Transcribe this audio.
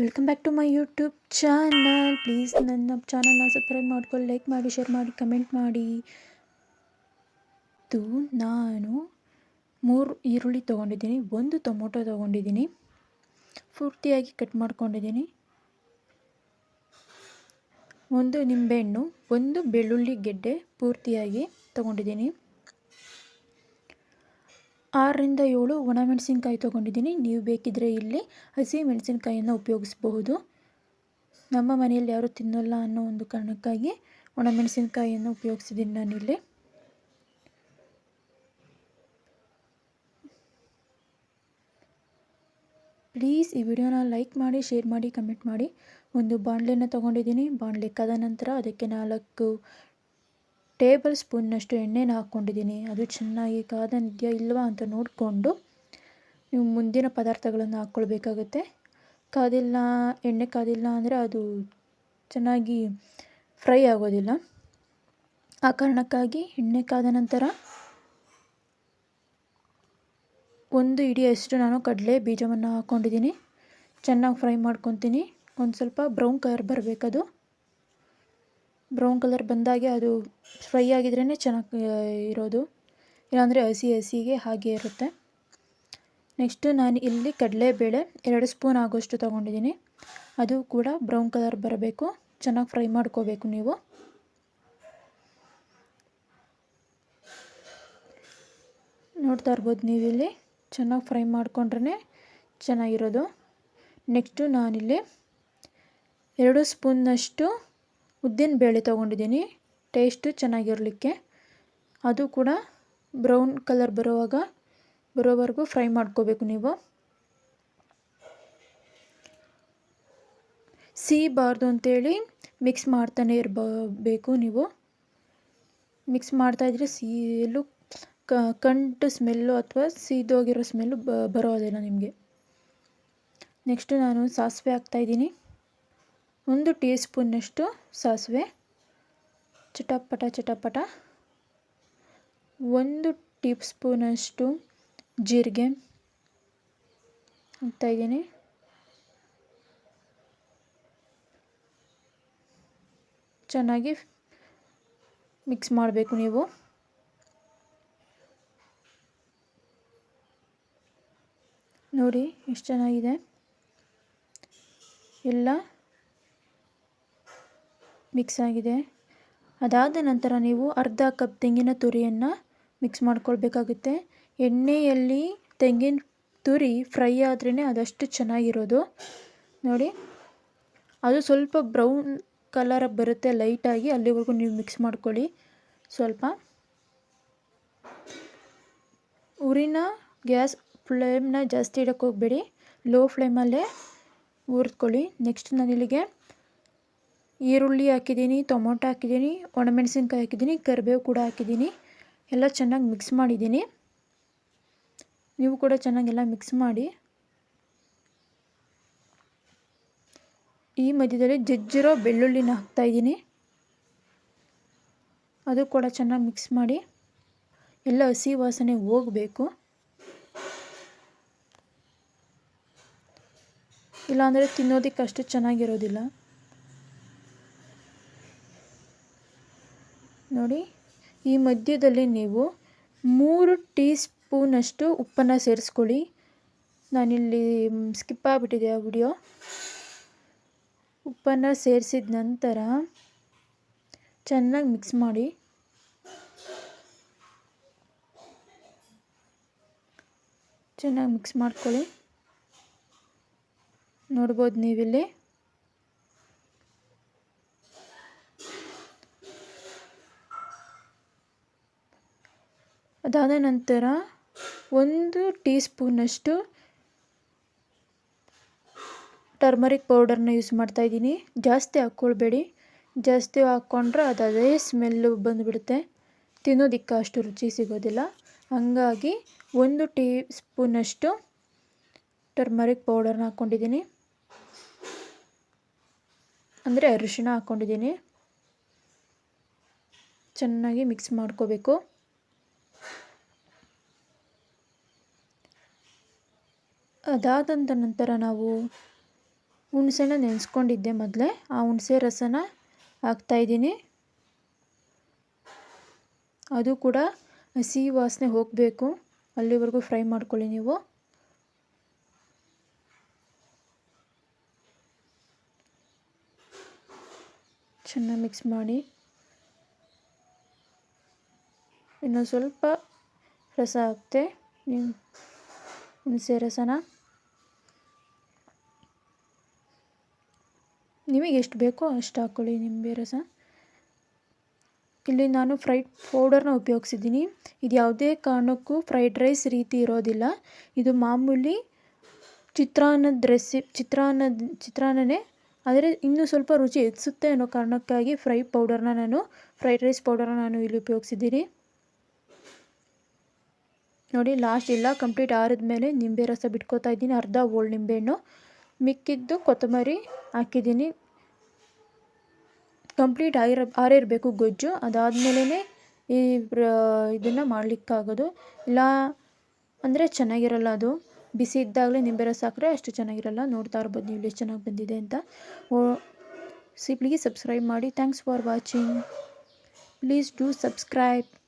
Welcome back to my YouTube channel please ನನ್ನ ಚಾನಲ್ನ subscribe ಮಾಡ್ಕೊಳ್ಳಿ ಲೈಕ್ ಮಾಡಿ ಶೇರ್ ಮಾಡಿ ಕಮೆಂಟ್ ಮಾಡಿ. ಇದು ನಾನು ಮೂರು ಈರುಳ್ಳಿ ತೊಗೊಂಡಿದ್ದೀನಿ, ಒಂದು ಟೊಮೊಟೊ ತೊಗೊಂಡಿದ್ದೀನಿ. ಪೂರ್ತಿಯಾಗಿ ಕಟ್ ಮಾಡ್ಕೊಂಡಿದ್ದೀನಿ. ಒಂದು ನಿಂಬೆಹಣ್ಣು, ಒಂದು ಬೆಳ್ಳುಳ್ಳಿ ಗೆಡ್ಡೆ ಪೂರ್ತಿಯಾಗಿ ತೊಗೊಂಡಿದ್ದೀನಿ. ಆರರಿಂದ ಏಳು ಒಣಮೆಣಸಿನ್ಕಾಯಿ ತೊಗೊಂಡಿದ್ದೀನಿ. ನೀವು ಬೇಕಿದ್ದರೆ ಇಲ್ಲಿ ಹಸಿ ಮೆಣಸಿನ್ಕಾಯಿಯನ್ನು ಉಪಯೋಗಿಸಬಹುದು. ನಮ್ಮ ಮನೆಯಲ್ಲಿ ಯಾರೂ ತಿನ್ನಲ್ಲ ಅನ್ನೋ ಒಂದು ಕಾರಣಕ್ಕಾಗಿ ಒಣಮೆಣಸಿನ್ಕಾಯಿಯನ್ನು ಉಪಯೋಗಿಸಿದ್ದೀನಿ ನಾನಿಲ್ಲಿ. ಪ್ಲೀಸ್ ಈ ವಿಡಿಯೋನ ಲೈಕ್ ಮಾಡಿ, ಶೇರ್ ಮಾಡಿ, ಕಮೆಂಟ್ ಮಾಡಿ. ಒಂದು ಬಾಣಲೆನ ತೊಗೊಂಡಿದ್ದೀನಿ. ಬಾಣಲೆ ಕದ ನಂತರ ಅದಕ್ಕೆ ನಾಲ್ಕು ಟೇಬಲ್ ಸ್ಪೂನ್ನಷ್ಟು ಎಣ್ಣೆನ ಹಾಕ್ಕೊಂಡಿದ್ದೀನಿ. ಅದು ಚೆನ್ನಾಗಿ ಕಾದಂತಿದೆಯಾ ಇಲ್ವಾ ಅಂತ ನೋಡಿಕೊಂಡು ನೀವು ಮುಂದಿನ ಪದಾರ್ಥಗಳನ್ನು ಹಾಕ್ಕೊಳ್ಬೇಕಾಗುತ್ತೆ. ಕಾದಿಲ್ಲ, ಎಣ್ಣೆ ಕಾದಿಲ್ಲ ಅಂದರೆ ಅದು ಚೆನ್ನಾಗಿ ಫ್ರೈ ಆಗೋದಿಲ್ಲ. ಆ ಕಾರಣಕ್ಕಾಗಿ ಎಣ್ಣೆ ಕಾದ ನಂತರ ಒಂದು ಇಡಿಯಷ್ಟು ನಾನು ಕಡಲೆ ಬೀಜವನ್ನು ಹಾಕ್ಕೊಂಡಿದ್ದೀನಿ. ಚೆನ್ನಾಗಿ ಫ್ರೈ ಮಾಡ್ಕೊತೀನಿ. ಒಂದು ಸ್ವಲ್ಪ ಬ್ರೌನ್ ಕಲರ್ ಬರಬೇಕದು. ಬ್ರೌನ್ ಕಲರ್ ಬಂದಾಗೆ ಅದು ಫ್ರೈ ಆಗಿದ್ರೇ ಚೆನ್ನಾಗಿ ಇರೋದು. ಇಲ್ಲಾಂದರೆ ಹಸಿ ಹಸಿಗೆ ಹಾಗೆ ಇರುತ್ತೆ. ನೆಕ್ಸ್ಟು ನಾನು ಇಲ್ಲಿ ಕಡಲೆಬೇಳೆ ಎರಡು ಸ್ಪೂನ್ ಆಗೋಷ್ಟು ತೊಗೊಂಡಿದ್ದೀನಿ. ಅದು ಕೂಡ ಬ್ರೌನ್ ಕಲರ್ ಬರಬೇಕು. ಚೆನ್ನಾಗಿ ಫ್ರೈ ಮಾಡ್ಕೋಬೇಕು ನೀವು. ನೋಡ್ತಾ ಇರ್ಬೋದು ನೀವಿಲ್ಲಿ. ಚೆನ್ನಾಗಿ ಫ್ರೈ ಮಾಡಿಕೊಂಡ್ರೆ ಚೆನ್ನಾಗಿರೋದು. ನೆಕ್ಸ್ಟು ನಾನಿಲ್ಲಿ ಎರಡು ಸ್ಪೂನ್ನಷ್ಟು ಉದ್ದಿನ ಬೇಳೆ ತೊಗೊಂಡಿದ್ದೀನಿ. ಟೇಸ್ಟು ಚೆನ್ನಾಗಿರಲಿಕ್ಕೆ. ಅದು ಕೂಡ ಬ್ರೌನ್ ಕಲರ್ ಬರುವಾಗ ಬರೋವರೆಗೂ ಫ್ರೈ ಮಾಡ್ಕೋಬೇಕು ನೀವು. ಸಿಹಿಬಾರ್ದು ಅಂತೇಳಿ ಮಿಕ್ಸ್ ಮಾಡ್ತಾನೆ ಇರಬೇಕು ನೀವು. ಮಿಕ್ಸ್ ಮಾಡ್ತಾಯಿದ್ರೆ ಕ, ಕಂಟು ಸ್ಮೆಲ್ಲು ಅಥವಾ ಸೀದೋಗಿರೋ ಸ್ಮೆಲ್ಲು ಬರೋದಿಲ್ಲ ನಿಮಗೆ. ನೆಕ್ಸ್ಟು ನಾನು ಸಾಸಿವೆ ಹಾಕ್ತಾಯಿದ್ದೀನಿ ಒಂದು ಟೀ ಸ್ಪೂನ್ನಷ್ಟು ಸಾಸಿವೆ. ಚಟಪಟ ಚಟಪಟ. ಒಂದು ಟೀ ಸ್ಪೂನಷ್ಟು ಜೀರಿಗೆ ಹಾಕ್ತಾಯಿದ್ದೀನಿ ಚೆನ್ನಾಗಿ ಮಿಕ್ಸ್ ಮಾಡಬೇಕು ನೀವು. ನೋಡಿ, ಎಷ್ಟು ಚೆನ್ನಾಗಿದೆ. ಎಲ್ಲ ಮಿಕ್ಸ್ ಆಗಿದೆ ಅದಾದ ನಂತರ ನೀವು ಅರ್ಧ ಕಪ್ ತೆಂಗಿನ ತುರಿಯನ್ನು ಮಿಕ್ಸ್ ಮಾಡ್ಕೊಳ್ಬೇಕಾಗುತ್ತೆ. ಎಣ್ಣೆಯಲ್ಲಿ ತೆಂಗಿನ ತುರಿ ಫ್ರೈ ಆದ್ರೇ ಅದಷ್ಟು ಚೆನ್ನಾಗಿರೋದು. ನೋಡಿ, ಅದು ಸ್ವಲ್ಪ ಬ್ರೌನ್ ಕಲರ್ ಬರುತ್ತೆ ಲೈಟಾಗಿ ಅಲ್ಲಿವರೆಗೂ ನೀವು ಮಿಕ್ಸ್ ಮಾಡ್ಕೊಳ್ಳಿ. ಸ್ವಲ್ಪ. ಉರಿನ ಗ್ಯಾಸ್ ಫ್ಲೇಮ್ನ ಜಾಸ್ತಿ ಇಡೋಕ್ಕೆ ಹೋಗಬೇಡಿ. ಲೋ ಫ್ಲೇಮಲ್ಲೇ ಹುರಿದ್ಕೊಳ್ಳಿ. ನೆಕ್ಸ್ಟ್ ನಾನು ಇಲ್ಲಿಗೆ ಈರುಳ್ಳಿ ಹಾಕಿದ್ದೀನಿ, ಟೊಮೊಟೊ ಹಾಕಿದ್ದೀನಿ, ಒಣಮೆಣಸಿನ್ಕಾಯಿ ಹಾಕಿದ್ದೀನಿ, ಕರಿಬೇವು ಕೂಡ ಹಾಕಿದ್ದೀನಿ. ಎಲ್ಲ ಚೆನ್ನಾಗಿ ಮಿಕ್ಸ್ ಮಾಡಿದ್ದೀನಿ. ನೀವು ಕೂಡ ಚೆನ್ನಾಗೆಲ್ಲ ಮಿಕ್ಸ್ ಮಾಡಿ. ಈ ಮಧ್ಯದಲ್ಲಿ ಜಜ್ಜಿರೋ ಬೆಳ್ಳುಳ್ಳಿನ ಹಾಕ್ತಾಯಿದ್ದೀನಿ ಅದು ಕೂಡ ಚೆನ್ನಾಗಿ ಮಿಕ್ಸ್ ಮಾಡಿ. ಎಲ್ಲ ಹಸಿ ವಾಸನೆ ಹೋಗಬೇಕು. ಇಲ್ಲಾಂದರೆ ತಿನ್ನೋದಕ್ಕೆ ಅಷ್ಟು ಚೆನ್ನಾಗಿರೋದಿಲ್ಲ. ನೋಡಿ, ಈ ಮಧ್ಯದಲ್ಲಿ ನೀವು ಮೂರು ಟೀ ಸ್ಪೂನಷ್ಟು ಉಪ್ಪನ್ನು ಸೇರಿಸ್ಕೊಳ್ಳಿ. ನಾನಿಲ್ಲಿ ಸ್ಕಿಪ್ ಆಗಿಬಿಟ್ಟಿದೆ ಆ ವಿಡಿಯೋ. ಉಪ್ಪನ್ನು ಸೇರಿಸಿದ ನಂತರ ಚೆನ್ನಾಗಿ ಮಿಕ್ಸ್ ಮಾಡಿ. ಚೆನ್ನಾಗಿ ಮಿಕ್ಸ್ ಮಾಡ್ಕೊಳ್ಳಿ. ನೋಡ್ಬೋದು ನೀವಿಲ್ಲಿ. ಅದಾದ ನಂತರ ಒಂದು ಟೀ ಸ್ಪೂನಷ್ಟು ಟರ್ಮರಿಕ್ ಪೌಡರ್ನ ಯೂಸ್ ಮಾಡ್ತಾಯಿದ್ದೀನಿ ಜಾಸ್ತಿ ಹಾಕ್ಕೊಳ್ಬೇಡಿ. ಜಾಸ್ತಿ ಹಾಕ್ಕೊಂಡ್ರೆ ಅದು ಅದೇ ಸ್ಮೆಲ್ಲು ಬಂದುಬಿಡುತ್ತೆ. ತಿನ್ನೋದಿಕ್ಕೆ ಅಷ್ಟು ರುಚಿ ಸಿಗೋದಿಲ್ಲ. ಹಾಗಾಗಿ ಒಂದು ಟೀ ಸ್ಪೂನಷ್ಟು ಟರ್ಮರಿಕ್ ಪೌಡರ್ನ ಹಾಕ್ಕೊಂಡಿದ್ದೀನಿ. ಅಂದರೆ ಅರಿಶಿಣ ಹಾಕ್ಕೊಂಡಿದ್ದೀನಿ. ಚೆನ್ನಾಗಿ ಮಿಕ್ಸ್ ಮಾಡ್ಕೋಬೇಕು. ಅದಾದಂಥ ನಂತರ ನಾವು ಹುಣಸೆನ ನೆನೆಸ್ಕೊಂಡಿದ್ದೆ ಮೊದಲೇ. ಆ ಹುಣಸೆ ರಸನ ಹಾಕ್ತಾಯಿದ್ದೀನಿ ಅದು ಕೂಡ ಹಸಿ ವಾಸನೆ ಹೋಗಬೇಕು. ಅಲ್ಲಿವರೆಗೂ ಫ್ರೈ ಮಾಡ್ಕೊಳ್ಳಿ ನೀವು. ಚೆನ್ನಾಗಿ ಮಿಕ್ಸ್ ಮಾಡಿ. ಇನ್ನೊಂದು ಸ್ವಲ್ಪ ರಸ ಹಾಕ್ತೆ. ನೀವು ಹುಣಸೆ ರಸನ ನಿಮಗೆ ಎಷ್ಟು ಬೇಕೋ ಅಷ್ಟು ಹಾಕ್ಕೊಳ್ಳಿ ನಿಂಬೆ ರಸ ಇಲ್ಲಿ ನಾನು ಫ್ರೈಡ್ ಪೌಡರ್ನ ಉಪಯೋಗಿಸಿದ್ದೀನಿ. ಇದು ಯಾವುದೇ ಕಾರಣಕ್ಕೂ ಫ್ರೈಡ್ ರೈಸ್ ರೀತಿ ಇರೋದಿಲ್ಲ. ಇದು ಮಾಮೂಲಿ ಚಿತ್ರಾನ್ನದ ರೆಸಿ, ಚಿತ್ರಾನ್ನದ, ಚಿತ್ರಾನ್ನನೇ. ಆದರೆ ಇನ್ನೂ ಸ್ವಲ್ಪ ರುಚಿ ಹೆಚ್ಚಿಸುತ್ತೆ ಅನ್ನೋ ಕಾರಣಕ್ಕಾಗಿ ಫ್ರೈ ಪೌಡರ್ನ ನಾನು, ಫ್ರೈಡ್ ರೈಸ್ ಪೌಡರ್ನ ನಾನು ಇಲ್ಲಿ ಉಪಯೋಗಿಸಿದ್ದೀನಿ. ನೋಡಿ, ಲಾಸ್ಟ್ ಎಲ್ಲ ಕಂಪ್ಲೀಟ್ ಆರಿದ ಮೇಲೆ ನಿಂಬೆ ರಸ ಬಿಟ್ಕೋತಾ ಇದ್ದೀನಿ. ಅರ್ಧ ಓಳ್ ನಿಂಬೆಹಣ್ಣು. ಮಿಕ್ಕಿದ್ದು ಕೊತ್ತಂಬರಿ ಹಾಕಿದ್ದೀನಿ. ಕಂಪ್ಲೀಟ್ ಆಗಿರ ಆರಿರಬೇಕು ಗೊಜ್ಜು. ಅದಾದಮೇಲೆ ಈ ಇದನ್ನು ಮಾಡಲಿಕ್ಕಾಗೋದು. ಇಲ್ಲ ಅಂದರೆ ಚೆನ್ನಾಗಿರಲ್ಲ ಅದು. ಬಿಸಿ ಇದ್ದಾಗಲೇ ನಿಂಬೆ ರಸ ಹಾಕ್ರೆ ಅಷ್ಟು ಚೆನ್ನಾಗಿರಲ್ಲ. ನೋಡ್ತಾ ಇರ್ಬೋದು ನೀವು ಎಷ್ಟು ಚೆನ್ನಾಗಿ ಬಂದಿದೆ ಅಂತ. ಓ ಸಿ ಸಬ್ಸ್ಕ್ರೈಬ್ ಮಾಡಿ. Thanks for watching. Please do subscribe.